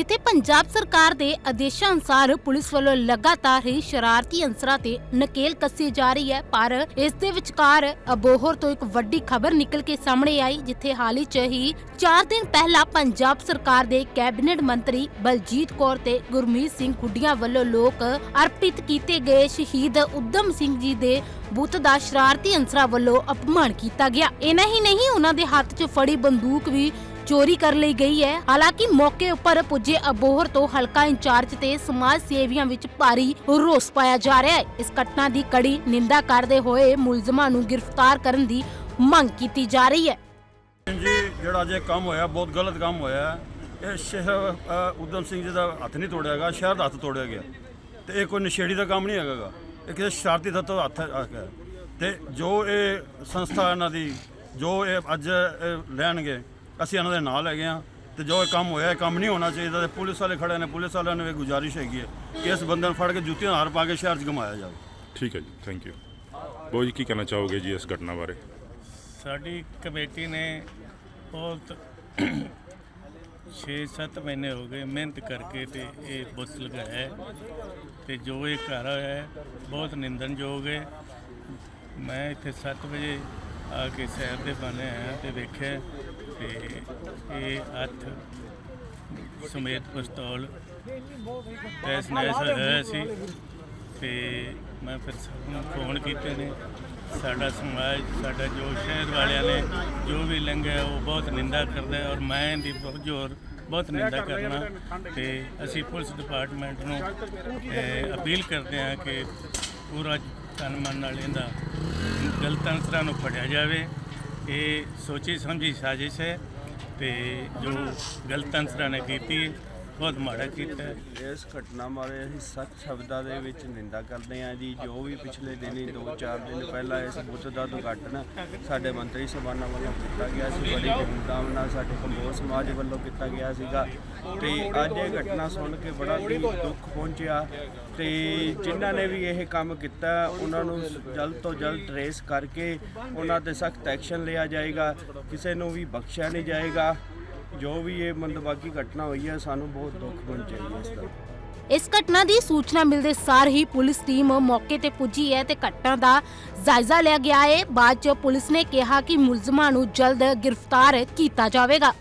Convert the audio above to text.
ਜਿੱਥੇ ਪੰਜਾਬ ਸਰਕਾਰ ਦੇ ਆਦੇਸ਼ਾਂ ਅਨੁਸਾਰ ਪੁਲਿਸ ਵੱਲੋਂ ਲਗਾਤਾਰ ਹੀ ਸ਼ਰਾਰਤੀ ਅੰਸਰਾਂ ਤੇ ਨਕੇਲ ਕੱਸੀ ਜਾ ਰਹੀ ਹੈ, ਪਰ ਇਸ ਦੇ ਵਿਚਕਾਰ ਅਬੋਹਰ ਤੋਂ ਇੱਕ ਵੱਡੀ ਖਬਰ ਨਿਕਲ ਕੇ ਸਾਹਮਣੇ ਆਈ, ਜਿੱਥੇ ਹਾਲ ਹੀ ਚ ਹੀ 4 ਦਿਨ ਪਹਿਲਾਂ ਪੰਜਾਬ ਸਰਕਾਰ ਦੇ ਕੈਬਨਿਟ ਮੰਤਰੀ ਬਲਜੀਤ ਕੌਰ ਤੇ ਗੁਰਮੀਤ ਸਿੰਘ ਗੁੱਡੀਆਂ ਵੱਲੋਂ ਲੋਕ ਅਰਪਿਤ ਕੀਤੇ ਗਏ ਸ਼ਹੀਦ ਉਦਮ ਸਿੰਘ ਜੀ ਦੇ ਬੁੱਤ ਦਾ ਸ਼ਰਾਰਤੀ ਅੰਸਰਾਂ ਵੱਲੋਂ ਅਪਮਾਨ ਕੀਤਾ ਗਿਆ। ਇਹਨਾਂ ਹੀ ਨਹੀਂ, ਉਹਨਾਂ ਦੇ ਹੱਥ 'ਚ ਫੜੀ ਬੰਦੂਕ ਵੀ ਚੋਰੀ ਕਰ ਲਈ ਗਈ ਹੈ। ਹਾਲਾਂਕਿ ਮੌਕੇ ਉੱਪਰ ਪੁੱਜੇ ਅਬੋਹਰ ਤੋਂ ਹਲਕਾ ਇੰਚਾਰਜ ਤੇ ਸਮਾਜ ਸੇਵੀਆਂ ਵਿੱਚ ਭਾਰੀ ਰੋਸ ਪਾਇਆ ਜਾ ਰਿਹਾ ਹੈ। ਇਸ ਘਟਨਾ ਦੀ ਕੜੀ ਨਿੰਦਾ ਕਰਦੇ ਹੋਏ ਮੁਲਜ਼ਮਾਂ ਨੂੰ ਗ੍ਰਿਫਤਾਰ ਕਰਨ ਦੀ ਮੰਗ ਕੀਤੀ ਜਾ ਰਹੀ ਹੈ। ਜੀ, ਜਿਹੜਾ ਅੱਜ ਕੰਮ ਹੋਇਆ, ਬਹੁਤ ਗਲਤ ਕੰਮ ਹੋਇਆ ਇਹ ਸ਼ਹਿਰ ਉਦਮ ਸਿੰਘ ਜੀ ਦਾ ਹੱਥ ਨਹੀਂ ਤੋੜਿਆ ਗਿਆ, ਸ਼ਹਿਰ ਦਾ ਹੱਥ ਤੋੜਿਆ ਗਿਆ। ਤੇ ਇਹ ਕੋਈ ਨਸ਼ੇੜੀ ਦਾ ਕੰਮ ਨਹੀਂ ਹੈਗਾ ਗਾ। ਇਹ ਕਿਸੇ ਸ਼ਰਾਰਤੀ ਤੱਤ ਦਾ ਹੱਥ ਆ ਤੇ ਜੋ ਇਹ ਸੰਸਥਾ ਇਹਨਾਂ ਦੀ, ਜੋ ਇਹ ਅੱਜ ਲੈਣਗੇ ਅਸੀਂ ਇਹਨਾਂ ਦੇ ਨਾਲ ਹੈਗੇ ਆ ਤੇ ਜੋ ਇਹ ਕੰਮ ਹੋਇਆ ਇਹ ਕੰਮ ਨਹੀਂ ਹੋਣਾ ਚਾਹੀਦਾ ਤੇ ਪੁਲਿਸ ਵਾਲੇ ਖੜੇ ਨੇ ਪੁਲਿਸ ਵਾਲਿਆਂ ਨੂੰ ਇਹ ਗੁਜ਼ਾਰਿਸ਼ ਹੈਗੀ ਹੈ ਕਿ ਇਸ ਬੰਦੇ ਨੂੰ ਫੜ ਕੇ ਜੁੱਤੀਆਂ ਹਾਰ ਪਾ ਕੇ ਸ਼ਹਿਰ 'ਚ ਘੁਮਾਇਆ ਜਾਵੇ। ਠੀਕ ਹੈ ਜੀ ਥੈਂਕ ਯੂ ਬੋ ਜੀ ਕੀ ਕਹਿਣਾ ਚਾਹੋਗੇ ਜੀ ਇਸ ਘਟਨਾ ਬਾਰੇ? ਸਾਡੀ ਕਮੇਟੀ ਨੇ ਬਹੁਤ 6-7 ਮਹੀਨੇ ਹੋ ਗਏ ਮਿਹਨਤ ਕਰਕੇ ਤੇ ਇਹ ਬੁੱਤ ਲਗਾਇਆ ਹੈ ਤੇ ਜੋ ਇਹ ਘਰ ਹੋਇਆ ਹੈ ਬਹੁਤ ਨਿੰਦਨਯੋਗ ਹੈ। ਮੈਂ ਇੱਥੇ 7 ਵਜੇ ਆ ਕੇ ਸੈਰ ਦੇ ਬਾਨੇ ਆਇਆ ਤੇ ਵੇਖਿਆ ਤੇ ਇਹ ਹੱਥ ਸਮੇਤ ਪਿਸਤੌਲ ਤੈਸ ਨੈਸ ਹੋਇਆ ਸੀ। ਤੇ ਮੈਂ ਫਿਰ ਸਭ ਨੂੰ ਫੋਨ ਕੀਤੇ ਨੇ। ਸਾਡਾ ਸਮਾਜ, ਸਾਡਾ ਜੋ ਸ਼ਹਿਰ ਵਾਲਿਆਂ ਨੇ ਜੋ ਵੀ ਲੰਘਿਆ, ਉਹ ਬਹੁਤ ਨਿੰਦਾ ਕਰਦਾ ਔਰ ਮੈਂ ਦੀ ਬਹੁਤ ਜ਼ੋਰ, ਬਹੁਤ ਨਿੰਦਾ ਕਰਨਾ। ਤੇ ਅਸੀਂ ਪੁਲਿਸ ਡਿਪਾਰਟਮੈਂਟ ਨੂੰ ਅਪੀਲ ਕਰਦੇ ਹਾਂ ਕਿ ਪੂਰਾ ਤਨ ਮਨ ਨਾਲ ਇਹਦਾ ਗਲਤ ਅੰਸਰਾਂ ਨੂੰ ਫੜਿਆ ਜਾਵੇ, ਇਹ ਸੋਚੀ ਸਮਝੀ ਸਾਜ਼ਿਸ਼ ਹੈ ਤੇ ਜੋ ਗਲਤ ਅੰਸਰਾਂ ਨੇ ਕੀਤੀ ਬਹੁਤ ਮਾੜਾ ਕੀਤਾ ਹੈ। ਇਸ ਘਟਨਾ ਬਾਰੇ ਅਸੀਂ ਸਖਤ ਸ਼ਬਦਾਂ ਦੇ ਵਿੱਚ ਨਿੰਦਾ ਕਰਦੇ ਹਾਂ ਜੀ। ਜੋ ਵੀ ਪਿਛਲੇ ਦਿਨੀ 2-4 ਦਿਨ ਪਹਿਲਾਂ ਇਸ ਬੁੱਤ ਦਾ ਉਦਘਾਟਨ ਸਾਡੇ ਮੰਤਰੀ ਸਭਾਨਾਂ ਵੱਲੋਂ ਕੀਤਾ ਗਿਆ ਸੀ। ਬੜੀ ਧੂਮਧਾਮ ਨਾਲ ਸਾਡੇ ਕੰਬੋਜ ਸਮਾਜ ਵੱਲੋਂ ਕੀਤਾ ਗਿਆ ਸੀਗਾ। ਤੇ ਅੱਜ ਇਹ ਘਟਨਾ ਸੁਣ ਕੇ ਬੜਾ ਹੀ ਦੁੱਖ ਪਹੁੰਚਿਆ। ਤੇ ਜਿਨ੍ਹਾਂ ਨੇ ਵੀ ਇਹ ਕੰਮ ਕੀਤਾ, ਉਹਨਾਂ ਨੂੰ ਜਲਦ ਤੋਂ ਜਲਦ ਟਰੇਸ ਕਰਕੇ ਉਹਨਾਂ ਤੇ ਸਖਤ ਐਕਸ਼ਨ ਲਿਆ ਜਾਏਗਾ। ਕਿਸੇ ਨੂੰ ਵੀ ਬਖਸ਼ਿਆ ਨਹੀਂ ਜਾਏਗਾ। ਜੋ ਵੀ ਇਹ ਮੰਦਭਾਗੀ ਘਟਨਾ ਹੋਈ ਹੈ, ਸਾਨੂੰ ਬਹੁਤ ਦੁੱਖ ਪਹੁੰਚਿਆ ਜੀ ਇਸ ਦਾ। ਇਸ ਘਟਨਾ ਦੀ ਸੂਚਨਾ ਮਿਲਦੇ ਸਾਰ ਹੀ ਪੁਲਿਸ ਟੀਮ ਮੌਕੇ ਤੇ ਪੁੱਜੀ ਹੈ ਤੇ ਘਟਨਾ ਦਾ ਜਾਇਜ਼ਾ ਲਿਆ ਗਿਆ ਹੈ। ਬਾਅਦ ਚ ਪੁਲਿਸ ਨੇ ਕਿਹਾ ਕਿ ਮੁਲਜ਼ਮਾਂ ਨੂੰ ਜਲਦ ਗ੍ਰਿਫਤਾਰ ਕੀਤਾ ਜਾਵੇਗਾ।